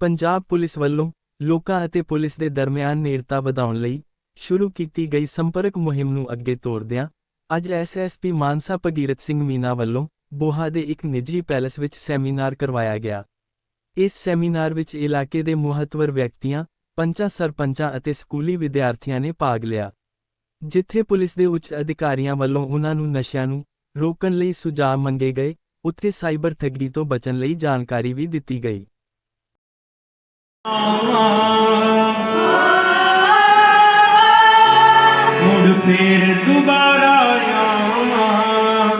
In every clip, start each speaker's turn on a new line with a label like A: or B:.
A: Punjab police ਵੱਲੋਂ ਲੋਕਾਂ ਅਤੇ ਪੁਲਿਸ ਦੇ ਦਰਮਿਆਨ ਨੇੜਤਾ ਵਧਾਉਣ ਲਈ ਸ਼ੁਰੂ ਕੀਤੀ ਗਈ ਸੰਪਰਕ ਮੁਹਿੰਮ ਨੂੰ ਅੱਗੇ ਤੋਰਦਿਆਂ ਅੱਜ ਐਸਐਸਪੀ ਮਾਨਸਾ ਭਗੀਰਥ ਸਿੰਘ ਮੀਨਾ ਵੱਲੋਂ ਬੋਹਾ ਦੇ ਇੱਕ ਨਿੱਜੀ ਪੈਲਸ ਵਿੱਚ ਸੈਮੀਨਾਰ ਕਰਵਾਇਆ ਗਿਆ। ਇਸ ਸੈਮੀਨਾਰ ਵਿੱਚ ਇਲਾਕੇ ਦੇ ਮਹੱਤਵਰ ਵਿਅਕਤੀਆਂ, ਪੰਚਾਂ ਸਰਪੰਚਾਂ ਅਤੇ ਸਕੂਲੀ ਵਿਦਿਆਰਥੀਆਂ ਨੇ ਭਾਗ ਲਿਆ। ਜਿੱਥੇ ਪੁਲਿਸ ਦੇ ਉੱਚ ਅਧਿਕਾਰੀਆਂ ਵੱਲੋਂ ਉਹਨਾਂ ਨੂੰ ਨਸ਼ਿਆਂ ਨੂੰ ਰੋਕਣ ਲਈ ਸੁਝਾਅ ਮੰਗੇ ਗਏ, ਉੱਥੇ ਸਾਈਬਰ ਠੱਗੀ ਤੋਂ ਬਚਣ ਲਈ ਜਾਣਕਾਰੀ ਵੀ ਦਿੱਤੀ ਗਈ।
B: ਮੁੜ ਫੇਰ ਦੁਬਾਰਾ ਆਵਾਂ।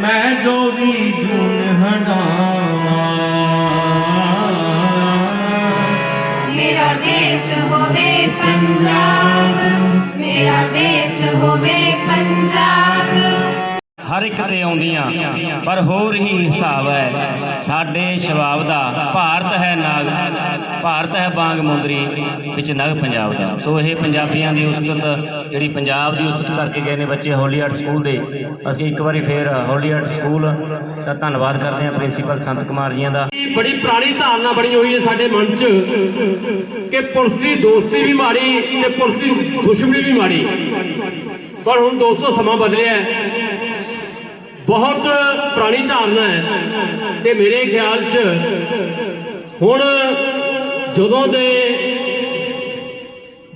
B: ਮੈਂ ਜੋ ਵੀ ਜੂਨ ਹੰਡਾਵਾਂ
C: ਮੇਰਾ ਦੇਸ਼ ਹੋਵੇ ਪੰਜਾਬ।
D: ਹਰ ਇੱਕ ਤੇ ਆਉਂਦੀਆਂ, ਪਰ ਹੋਰ ਹੀ ਹਿਸਾਬ ਹੈ, ਸਾਡੇ ਸ਼ਬਾਬ ਦਾ, ਭਾਰਤ ਹੈ ਨਾਗ, ਭਾਰਤ ਹੈ ਬਾਂਗ ਮੁੰਦਰੀ, ਵਿੱਚ ਨਗ ਪੰਜਾਬ ਦਾ। ਸੋ ਇਹ ਪੰਜਾਬੀਆਂ ਦੀ ਉਸਤਤ, ਜਿਹੜੀ ਪੰਜਾਬ ਦੀ ਉਸਤਤ ਕਰਕੇ ਗਏ ਨੇ ਬੱਚੇ ਹੋਲੀਆਰਡ ਸਕੂਲ ਦੇ, ਅਸੀਂ ਇੱਕ ਵਾਰੀ ਫੇਰ ਹੋਲੀਆਰਡ ਸਕੂਲ ਦਾ ਧੰਨਵਾਦ ਕਰਦੇ ਹਾਂ ਪ੍ਰਿੰਸੀਪਲ ਸੰਤ ਕੁਮਾਰ ਜੀਆਂ ਦਾ।
E: ਬੜੀ ਪੁਰਾਣੀ ਧਾਰਨਾ ਬਣੀ ਹੋਈ ਹੈ ਸਾਡੇ ਮਨ 'ਚ, ਕਿ ਪੁਲਿਸ ਦੀ ਦੋਸਤੀ ਵੀ ਮਾੜੀ ਤੇ ਪੁਲਿਸ ਦੀ ਦੁਸ਼ਮਣੀ ਵੀ ਮਾੜੀ। ਪਰ ਹੁਣ ਦੋਸਤੋ ਸਮਾਂ ਬਦਲਿਆ ਹੈ। ਬਹੁਤ ਪੁਰਾਣੀ ਧਾਰਨਾ ਹੈ ਤੇ ਮੇਰੇ ਖਿਆਲ 'ਚ ਹੁਣ ਜਦੋਂ ਦੇ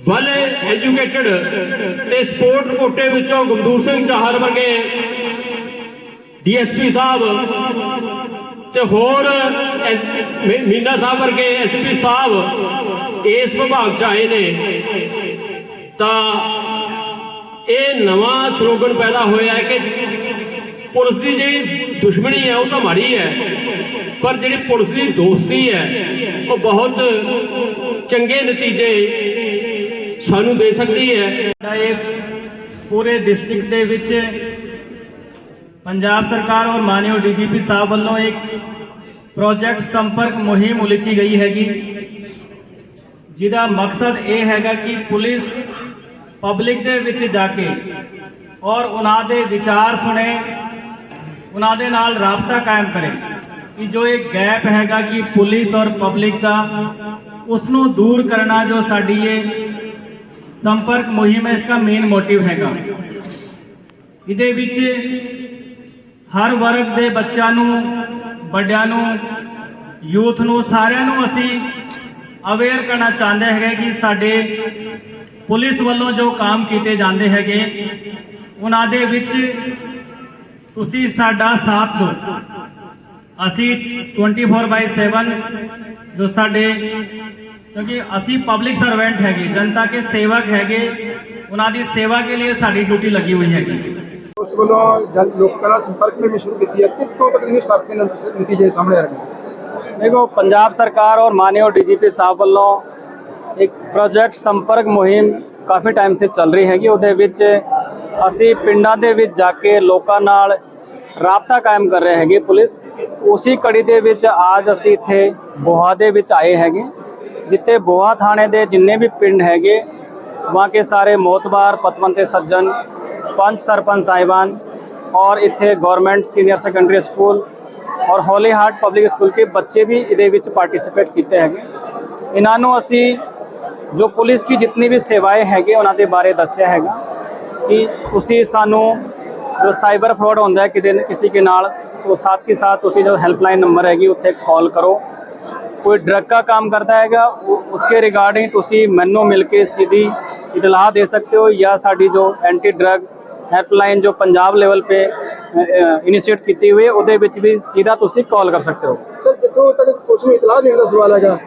E: ਵੈਲ ਐਜੂਕੇਟਡ ਤੇ ਸਪੋਰਟ ਕੋਟੇ ਵਿੱਚੋਂ ਗਮਦੂਰ ਸਿੰਘ ਚਾਹਲ ਵਰਗੇ ਡੀਐਸਪੀ ਸਾਹਿਬ ਤੇ ਹੋਰ ਐਸ- ਮੀਨਾ ਸਾਹਿਬ ਵਰਗੇ ਐਸਪੀ ਸਾਹਿਬ ਇਸ ਵਿਭਾਗ ਚ ਆਏ ਨੇ, ਤਾਂ ਇਹ ਨਵਾਂ ਸਲੋਗਨ ਪੈਦਾ ਹੋਇਆ ਹੈ ਕਿ ਪੁਲਿਸ ਦੀ ਜਿਹੜੀ ਦੁਸ਼ਮਣੀ ਹੈ, ਉਹ ਤਾਂ ਮਾੜੀ ਹੈ, ਪਰ ਜਿਹੜੀ ਪੁਲਿਸ ਦੀ ਦੋਸਤੀ ਹੈ, ਉਹ ਬਹੁਤ ਚੰਗੇ ਨਤੀਜੇ ਸਾਨੂੰ ਦੇ ਸਕਦੀ ਹੈ।
F: ਇਹ ਪੂਰੇ ਡਿਸਟ੍ਰਿਕਟ ਦੇ ਵਿੱਚ ਪੰਜਾਬ ਸਰਕਾਰ ਔਰ ਮਾਨਯੋਗ ਡੀਜੀਪੀ ਸਾਹਿਬ ਵੱਲੋਂ ਇੱਕ ਪ੍ਰੋਜੈਕਟ ਸੰਪਰਕ ਮੁਹਿੰਮ ਉਲੀਚੀ ਗਈ ਹੈਗੀ। ਜਿਹਦਾ ਮਕਸਦ ਇਹ ਹੈਗਾ ਕਿ ਪੁਲਿਸ ਪਬਲਿਕ ਦੇ ਵਿੱਚ ਜਾ ਕੇ ਔਰ ਉਹਨਾਂ ਦੇ ਵਿਚਾਰ ਸੁਣੇ ਉਹਨਾਂ ਦੇ ਨਾਲ ਰਾਬਤਾ ਕਾਇਮ ਕਰੇ ਕਿ ਜੋ ਇਹ ਗੈਪ ਹੈਗਾ ਕਿ ਪੁਲਿਸ ਔਰ ਪਬਲਿਕ ਦਾ ਉਸ ਨੂੰ ਦੂਰ ਕਰਨਾ ਜੋ ਸਾਡੀ ਇਹ ਸੰਪਰਕ ਮੁਹਿੰਮ ਹੈ ਇਸ ਦਾ ਮੇਨ ਮੋਟਿਵ ਹੈਗਾ। ਇਹਦੇ ਵਿੱਚ ਹਰ ਵਰਗ ਦੇ ਬੱਚਿਆਂ ਨੂੰ, ਵੱਡਿਆਂ ਨੂੰ, ਯੂਥ ਨੂੰ, ਸਾਰਿਆਂ ਨੂੰ ਅਸੀਂ ਅਵੇਅਰ ਕਰਨਾ ਚਾਹੁੰਦੇ ਹੈਗੇ ਕਿ ਸਾਡੇ ਪੁਲਿਸ ਵੱਲੋਂ ਜੋ ਕੰਮ ਕੀਤੇ ਜਾਂਦੇ ਹੈਗੇ, ਉਹਨਾਂ ਦੇ ਵਿੱਚ ਤੁਸੀਂ ਸਾਡਾ ਸਾਥ ਦਿਓ। ਅਸੀਂ 24/7 ਜੋ ਸਾਡੇ ਕਿਉਂਕਿ ਅਸੀਂ ਪਬਲਿਕ ਸਰਵੈਂਟ ਹੈਗੇ ਜਨਤਾ ਕੇ ਸੇਵਕ ਹੈਗੇ ਉਹਨਾਂ ਦੀ ਸੇਵਾ ਕੇ ਲਈ ਸਾਡੀ ਡਿਊਟੀ ਲੱਗੀ ਹੋਈ ਹੈਗੀ।
G: ਉਸ ਵੱਲੋਂ ਜਨ ਲੋਕਾਂ ਨਾਲ ਸੰਪਰਕ ਵਿੱਚ ਸ਼ੁਰੂ ਕੀਤੀ ਹੈ। ਕਿੱਥੋਂ ਤੱਕ ਦੀ ਸਾਥੀ ਨਤੀਜੇ ਸਾਹਮਣੇ ਆ ਰਹੇ ਨੇ
F: ਦੇਖੋ ਪੰਜਾਬ ਸਰਕਾਰ ਔਰ ਮਾਨਯੋਗ ਡੀਜੀਪੀ ਸਾਹਿਬ ਵੱਲੋਂ ਇੱਕ ਪ੍ਰੋਜੈਕਟ ਸੰਪਰਕ ਮੁਹਿੰਮ ਕਾਫੀ ਟਾਈਮ ਸੇ ਚੱਲ ਰਹੀ ਹੈਗੀ। ਉਹਦੇ ਵਿੱਚ ਅਸੀਂ ਪਿੰਡਾਂ ਦੇ ਵਿੱਚ ਜਾ ਕੇ ਲੋਕਾਂ ਨਾਲ ਰਾਬਤਾ ਕਾਇਮ ਕਰ ਰਹੇ ਹੈਗੇ ਪੁਲਿਸ। ਉਸੇ ਕੜੀ ਦੇ ਵਿੱਚ ਅੱਜ ਅਸੀਂ ਇੱਥੇ ਬੋਹਾ ਦੇ ਵਿੱਚ ਆਏ ਹੈਗੇ। ਜਿੱਥੇ ਬੋਹਾ ਥਾਣੇ ਦੇ ਜਿੰਨੇ ਵੀ ਪਿੰਡ ਹੈਗੇ, ਵਾਂ ਕੇ ਸਾਰੇ ਮੋਤਬਾਰ, ਪਤਵੰਤੇ ਸੱਜਣ, ਪੰਚ ਸਰਪੰਚ ਸਾਹਿਬਾਨ ਔਰ ਇੱਥੇ और इतने government senior secondary school public school ਕੇ ਬੱਚੇ ਵੀ ਇਹਦੇ ਵਿੱਚ भी ਕੀਤੇ ਹੈਗੇ। ਇਹਨਾਂ ਨੂੰ ਅਸੀਂ ਜੋ ਪੁਲਿਸ पुलिस की ਵੀ ਸੇਵਾਏ ਹੈਗੇ, ਉਹਨਾਂ ਦੇ ਬਾਰੇ ਦੱਸਿਆ ਹੈਗਾ। ਬਾਰੇ ਦੱਸਿਆ ਹੈਗਾ ਕਿ ਤੁਸੀਂ ਸਾਨੂੰ ਜੋ ਸਾਈਬਰ ਫਰਾਡ ਹੁੰਦਾ ਹੈ ਕਿਤੇ ਕਿਸੇ ਕੇ ਨਾਲ तो साथ के साथ ਤੁਸੀਂ ਜੋ ਹੈਲਪਲਾਈਨ ਨੰਬਰ ਹੈਗੀ ਉੱਥੇ ਕਾਲ ਕਰੋ ਕੋਈ ਡਰਗ का काम करता हैगा वो- उसके रिगार्डिंग ਤੁਸੀਂ ਮੈਨੂੰ ਮਿਲ ਕੇ ਸਿੱਧੀ ਇਤਲਾਹ ਦੇ ਸਕਦੇ ਹੋ ਜਾਂ ਸਾਡੀ ਜੋ ਐਂਟੀ ਡਰਗ ਹੈਲਪਲਾਈਨ ਜੋ ਪੰਜਾਬ ਲੈਵਲ ਤੇ ਇਨੀਸ਼ੀਏਟ ਕੀਤੀ ਹੋਈ ਹੈ ਉਹਦੇ ਵਿੱਚ ਵੀ ਸਿੱਧਾ ਤੁਸੀਂ ਕਾਲ ਕਰ ਸਕਦੇ ਹੋ
G: ਸਰ ਜਿੱਥੋਂ ਤੱਕ ਪੁਲਿਸ ਨੂੰ ਇਤਲਾਹ ਦੇਣ ਦਾ ਸਵਾਲ ਹੈਗਾ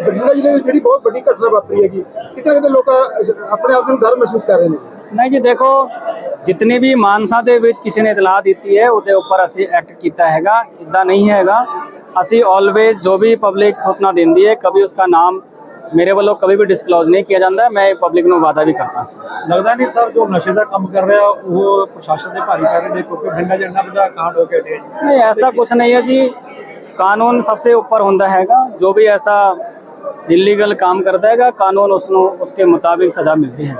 G: ਬਠਿੰਡਾ ਜ਼ਿਲ੍ਹੇ ਵਿੱਚ ਜਿਹੜੀ ਬਹੁਤ ਵੱਡੀ ਘਟਨਾ ਵਾਪਰੀ ਹੈਗੀ ਕਿਤੇ ਨਾ ਕਿਤੇ ਲੋਕ ਆਪਣੇ ਆਪ ਨੂੰ ਡਰ ਮਹਿਸੂਸ ਕਰ ਰਹੇ ਨੇ
F: ਨਹੀਂ ਜੀ ਦੇਖੋ ਜਿਤਨੀ ਵੀ ਮਾਨਸਾ ਦੇ ਵਿੱਚ ਕਿਸੇ ਨੇ ਇਤਲਾਹ ਦਿੱਤੀ ਹੈ ਉਹਦੇ ਉੱਪਰ ਅਸੀਂ ਐਕਟ ਕੀਤਾ ਹੈਗਾ ਇਦਾਂ ਨਹੀਂ ਹੈਗਾ। ਅਸੀਂ ਆਲਵੇਜ਼ ਜੋ ਵੀ ਪਬਲਿਕ ਸੁਪਨਾ ਦਿੰਦੀ ਹੈ ਕभी ਉਸका ਨਾਮ ਮੇਰੇ ਵੱਲੋਂ ਕਦੇ ਵੀ ਡਿਸਕਲੋਜ਼ ਨਹੀਂ ਕੀਤਾ ਜਾਂਦਾ ਮੈਂ ਪਬਲਿਕ ਨੂੰ ਵਾਅਦਾ ਵੀ ਕਰਦਾ ਸੀ।
H: ਲੱਗਦਾ ਨਹੀਂ ਸਰ ਜੋ ਨਸ਼ੇ ਦਾ ਕੰਮ ਕਰ ਰਿਹਾ ਉਹ ਪ੍ਰਸ਼ਾਸਨ ਦੇ ਭਾਰੀ ਪੈ ਰਹੇ ਨੇ ਕਿਉਂਕਿ ਬਿੰਨਾ ਜਿੰਨਾ ਬੜਾ ਕਾਂਡ ਹੋ ਕੇ ਡੇ ਨਹੀਂ
F: ਐਸਾ ਕੁਝ ਨਹੀਂ ਹੈ ਜੀ। ਕਾਨੂੰਨ ਸਭ ਤੋਂ ਉੱਪਰ ਹੁੰਦਾ ਹੈਗਾ ਜੋ ਵੀ ਐਸਾ ਇਲੀਗਲ ਕੰਮ ਕਰਦਾ ਹੈਗਾ ਕਾਨੂੰਨ ਉਸ ਨੂੰ ਉਸਕੇ ਮੁਤਾਬਿਕ ਸਜ਼ਾ ਮਿਲਦੀ ਹੈ।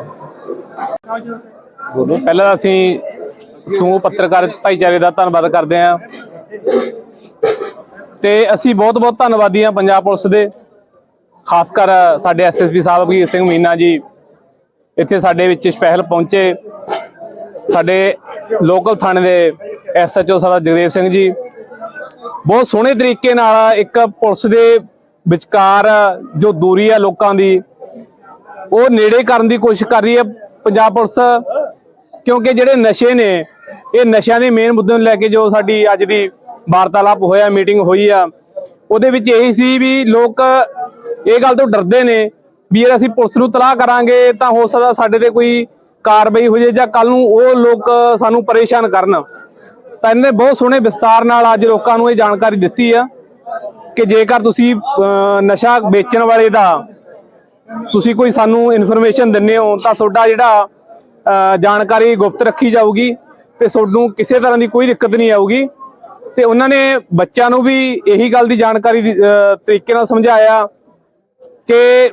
F: है
I: ਪਹਿਲਾਂ ਅਸੀਂ ਸਮੂਹ ਪੱਤਰਕਾਰ ਭਾਈਚਾਰੇ ਦਾ ਧੰਨਵਾਦ ਕਰਦੇ ਹਾਂ। ਤੇ ਅਸੀਂ ਬਹੁਤ ਬਹੁਤ ਧੰਨਵਾਦੀ ਹਾਂ ਪੰਜਾਬ ਪੁਲਿਸ ਦੇ, ਖਾਸ ਕਰ ਸਾਡੇ ਐਸਐਸਪੀ ਸਾਹਿਬ ਭਗੀਰ ਸਿੰਘ ਮੀਨਾ ਜੀ। ਇੱਥੇ ਸਾਡੇ ਵਿੱਚ ਸਪੈਸ਼ਲ ਪਹੁੰਚੇ ਸਾਡੇ ਲੋਕਲ ਥਾਣੇ ਦੇ ਐਸਐਚਓ ਸਾਡਾ ਜਗਦੇਵ ਸਿੰਘ ਜੀ। ਬਹੁਤ ਸੋਹਣੇ ਤਰੀਕੇ ਨਾਲ ਇੱਕ ਪੁਲਿਸ ਦੇ ਵਿਚਕਾਰ ਜੋ ਦੂਰੀ ਆ ਲੋਕਾਂ ਦੀ, ਉਹ ਨੇੜੇ ਕਰਨ ਦੀ ਕੋਸ਼ਿਸ਼ ਕਰ ਰਹੀ ਹੈ। ਪੰਜਾਬ ਪੁਲਿਸ, ਕਿਉਂਕਿ ਜਿਹੜੇ ਨਸ਼ੇ ਨੇ, ਇਹ ਨਸ਼ਿਆਂ ਦੇ ਮੇਨ ਮੁੱਦੇ ਨੂੰ ਲੈ ਕੇ ਜੋ ਸਾਡੀ ਅੱਜ ਦੀ ਵਾਰਤਾਲਾਪ ਹੋਇਆ ਮੀਟਿੰਗ ਹੋਈ ਆ, ਉਹਦੇ ਵਿੱਚ ਇਹੀ ਸੀ ਵੀ ਲੋਕ ਇਹ ਗੱਲ ਤੋਂ ਡਰਦੇ ਨੇ ਵੀ ਜੇ ਅਸੀਂ ਪੁਲਿਸ ਨੂੰ ਤਲਾਹ ਕਰਾਂਗੇ ਤਾਂ ਹੋ ਸਕਦਾ ਸਾਡੇ ਤੇ ਕੋਈ ਕਾਰਵਾਈ ਹੋ ਜਾਏ ਜਾਂ ਕੱਲ ਨੂੰ ਉਹ ਲੋਕ ਸਾਨੂੰ ਪਰੇਸ਼ਾਨ ਕਰਨ। ਤਾਂ ਇਹਨੇ ਬਹੁਤ ਸੋਹਣੇ ਵਿਸਤਾਰ ਨਾਲ ਅੱਜ ਲੋਕਾਂ ਨੂੰ ਇਹ ਜਾਣਕਾਰੀ ਦਿੱਤੀ ਆ ਕਿ ਜੇਕਰ ਤੁਸੀਂ ਨਸ਼ਾ ਵੇਚਣ ਵਾਲੇ ਦਾ ਤੁਸੀਂ ਕੋਈ ਸਾਨੂੰ ਇਨਫੋਰਮੇਸ਼ਨ ਦਿੰਦੇ ਹੋ ਤਾਂ ਤੁਹਾਡਾ ਜਿਹੜਾ ਜਾਣਕਾਰੀ ਗੁਪਤ ਰੱਖੀ ਜਾਊਗੀ ਤੇ ਤੁਹਾਨੂੰ ਕਿਸੇ ਤਰ੍ਹਾਂ ਦੀ ਕੋਈ ਦਿੱਕਤ ਨਹੀਂ ਆਊਗੀ। ਤੇ ਉਹਨਾਂ ਨੇ ਬੱਚਿਆਂ ਨੂੰ ਵੀ ਇਹੀ ਗੱਲ ਦੀ ਜਾਣਕਾਰੀ ਦੀ, ਤਰੀਕੇ ਨਾਲ ਸਮਝਾਇਆ ਕਿ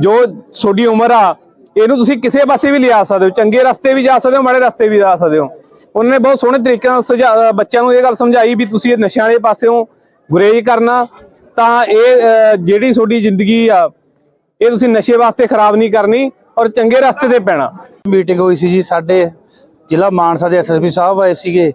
I: ਜੋ ਤੁਹਾਡੀ ਉਮਰ ਆ ਇਹਨੂੰ ਤੁਸੀਂ ਕਿਸੇ ਪਾਸੇ ਵੀ ਲਿਆ ਸਕਦੇ ਹੋ ਚੰਗੇ ਰਸਤੇ ਵੀ ਜਾ ਸਕਦੇ ਹੋ ਮਾੜੇ ਰਸਤੇ ਵੀ ਜਾ ਸਕਦੇ ਹੋ। ਉਹਨਾਂ ਨੇ ਬਹੁਤ ਸੋਹਣੇ ਤਰੀਕੇ ਨਾਲ ਸੁਝਾ- ਬੱਚਿਆਂ ਨੂੰ ਇਹ ਗੱਲ ਸਮਝਾਈ ਵੀ ਤੁਸੀਂ ਇਹ ਨਸ਼ਿਆਂ ਵਾਲੇ ਪਾਸਿਓਂ ਗੁਰੇਜ਼ ਕਰਨਾ ਤਾਂ ਇਹ ਜਿਹੜੀ ਤੁਹਾਡੀ ਜ਼ਿੰਦਗੀ ਆ ਇਹ ਤੁਸੀਂ ਨਸ਼ੇ ਵਾਸਤੇ ਖਰਾਬ ਨਹੀਂ ਕਰਨੀ ਔਰ ਚੰਗੇ ਰਸਤੇ ਤੇ ਪੈਣਾ।
H: ਮੀਟਿੰਗ ਹੋਈ ਸੀ ਜੀ ਸਾਡੇ ਜ਼ਿਲ੍ਹਾ ਮਾਨਸਾ ਦੇ ਐਸਐਸਪੀ ਸਾਹਿਬ ਆਏ ਸੀਗੇ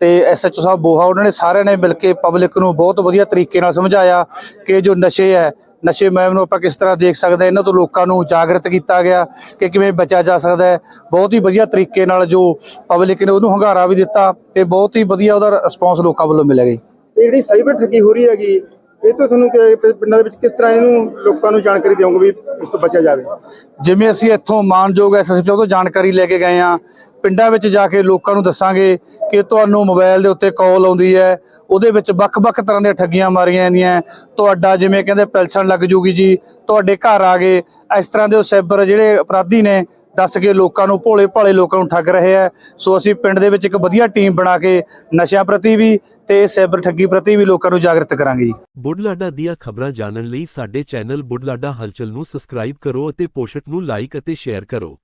H: ਤੇ ਐਸਐਚਓ ਸਾਹਿਬ ਬੋਹਾ ਉਹਨਾਂ ਨੇ ਸਾਰਿਆਂ ਨੇ ਮਿਲ ਕੇ ਪਬਲਿਕ ਨੂੰ ਬਹੁਤ ਵਧੀਆ ਤਰੀਕੇ ਨਾਲ ਸਮਝਾਇਆ ਕਿ ਜੋ ਨਸ਼ੇ ਹੈ ਨਸ਼ੇ ਮੁਹਿੰਮ ਨੂੰ ਆਪਾਂ ਕਿਸ ਤਰ੍ਹਾਂ ਦੇਖ ਸਕਦੇ ਇਹਨਾਂ ਤੋਂ ਲੋਕਾਂ ਨੂੰ ਜਾਗਰਤ ਕੀਤਾ ਗਿਆ ਕਿ ਕਿਵੇਂ ਬਚਿਆ ਜਾ ਸਕਦਾ ਹੈ। ਬਹੁਤ ਹੀ ਵਧੀਆ ਤਰੀਕੇ ਨਾਲ ਜੋ ਪਬਲਿਕ ਨੇ ਉਹਨੂੰ ਹੰਗਾਰਾ ਵੀ ਦਿੱਤਾ ਤੇ ਬਹੁਤ ਹੀ ਵਧੀਆ ਉਹਦਾ ਰਿਸਪੌਂਸ ਲੋਕਾਂ ਵੱਲੋਂ ਮਿਲਿਆ
G: ਤੇ ਜਿਹੜੀ ਸਾਈਬਰ ਠੱਗੀ ਹੋ ਰਹੀ ਹੈਗੀ ਇਹ ਤੋਂ ਤੁਹਾਨੂੰ ਕਿ- ਪ- ਪਿੰਡਾਂ ਦੇ ਵਿੱਚ ਕਿਸ ਤਰ੍ਹਾਂ ਇਹਨੂੰ ਲੋਕਾਂ ਨੂੰ ਜਾਣਕਾਰੀ ਦਿਓਗੇ ਵੀ ਇਸ ਤੋਂ ਬਚਿਆ ਜਾਵੇ?
H: ਜਿਵੇਂ ਅਸੀਂ ਇੱਥੋਂ ਮਾਨਯੋਗ ਐਸਐਸਪੀ ਤੋਂ ਜਾਣਕਾਰੀ ਲੈ ਕੇ ਗਏ ਆ ਪਿੰਡਾਂ ਵਿੱਚ ਜਾ ਕੇ ਲੋਕਾਂ ਨੂੰ ਦੱਸਾਂਗੇ ਕਿ ਤੁਹਾਨੂੰ ਮੋਬਾਈਲ ਦੇ ਉੱਤੇ ਕਾਲ ਆਉਂਦੀ ਹੈ, ਉਹਦੇ ਵਿੱਚ ਵੱਖ-ਵੱਖ ਤਰ੍ਹਾਂ ਦੀਆਂ ਠੱਗੀਆਂ ਮਾਰੀਆਂ ਜਾਂਦੀਆਂ ਤੁਹਾਡਾ ਜਿਵੇਂ ਕਹਿੰਦੇ ਪੈਲਸਣ ਲੱਗ ਜੂਗੀ ਜੀ, ਤੁਹਾਡੇ ਘਰ ਆ ਗਏ, ਇਸ ਤਰ੍ਹਾਂ ਦੇ ਉਹ ਸਾਈਬਰ ਜਿਹੜੇ ਅਪਰਾਧੀ ਨੇ ਦੱਸ ਕੇ ਲੋਕਾਂ ਨੂੰ ਭੋਲੇ ਭਾਲੇ ਲੋਕਾਂ ਨੂੰ ਠੱਗ ਰਹੇ ਆ। ਸੋ ਅਸੀਂ ਪਿੰਡ ਦੇ ਵਿੱਚ ਇੱਕ ਵਧੀਆ ਟੀਮ ਬਣਾ ਕੇ ਨਸ਼ਿਆਂ ਪ੍ਰਤੀ ਵੀ ਤੇ ਸਾਈਬਰ ਠੱਗੀ ਪ੍ਰਤੀ ਵੀ ਲੋਕਾਂ ਨੂੰ ਜਾਗਰਤ ਕਰਾਂਗੇ ਜੀ।
J: ਬੁਢਲਾਡਾ ਦੀਆਂ ਖਬਰਾਂ ਜਾਣਨ ਲਈ ਸਾਡੇ ਚੈਨਲ ਬੁੱਢਲਾਡਾ ਹਲਚਲ ਨੂੰ ਸਬਸਕ੍ਰਾਈਬ ਕਰੋ ਅਤੇ ਪੋਸਟ ਨੂੰ ਲਾਈਕ ਅਤੇ ਸ਼ੇਅਰ ਕਰੋ।